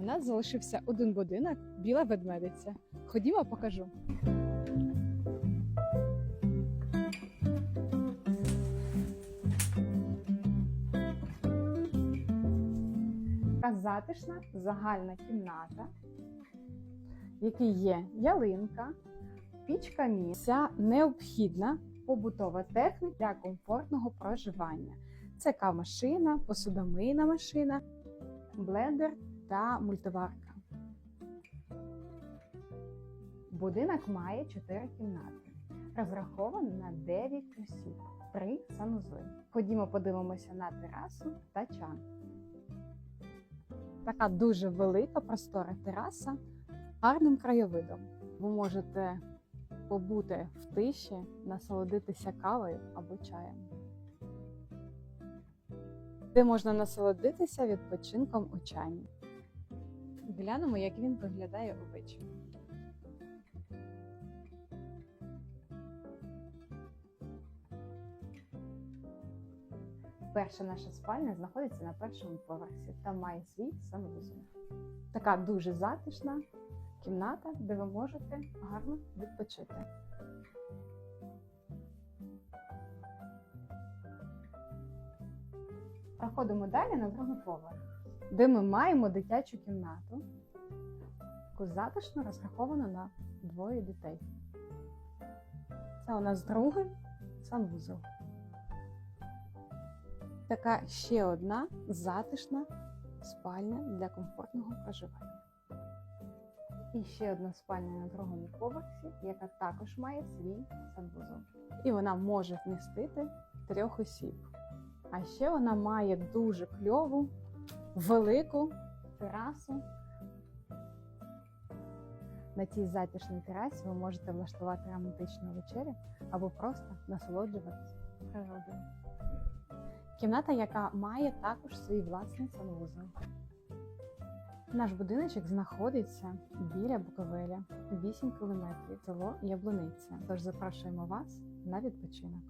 У нас залишився один будинок, біла ведмедиця. Ходімо, покажу. Така затишна загальна кімната, в якій є ялинка, пічка місця, необхідна побутова техніка для комфортного проживання. Це кавмашина, посудомийна машина, блендер та мультиварка. Будинок має 4 кімнати, розрахований на 9 осіб, 3 санузли. Ходімо подивимося на терасу та чан. Така дуже велика простора тераса гарним краєвидом. Ви можете побути в тиші, насолодитися кавою або чаєм. Де можна насолодитися відпочинком у чані. Глянемо, як він виглядає увечері. Перша наша спальня знаходиться на першому поверсі та має свій санвузол. Така дуже затишна кімната, де ви можете гарно відпочити. Проходимо далі на другий поверх, де ми маємо дитячу кімнату, яку затишно розраховано на двоє дітей. Це у нас другий санвузол. Така ще одна затишна спальня для комфортного проживання. І ще одна спальня на другому поверсі, яка також має свій санвузол. І вона може вмістити трьох осіб. А ще вона має дуже кльову, велику терасу. На цій затишній терасі ви можете влаштувати романтичну вечерю або просто насолоджуватися природою. Кімната, яка має також свій власний санвузол. Наш будиночок знаходиться біля Буковеля 8 кілометрів село Яблуниця. Тож запрошуємо вас на відпочинок.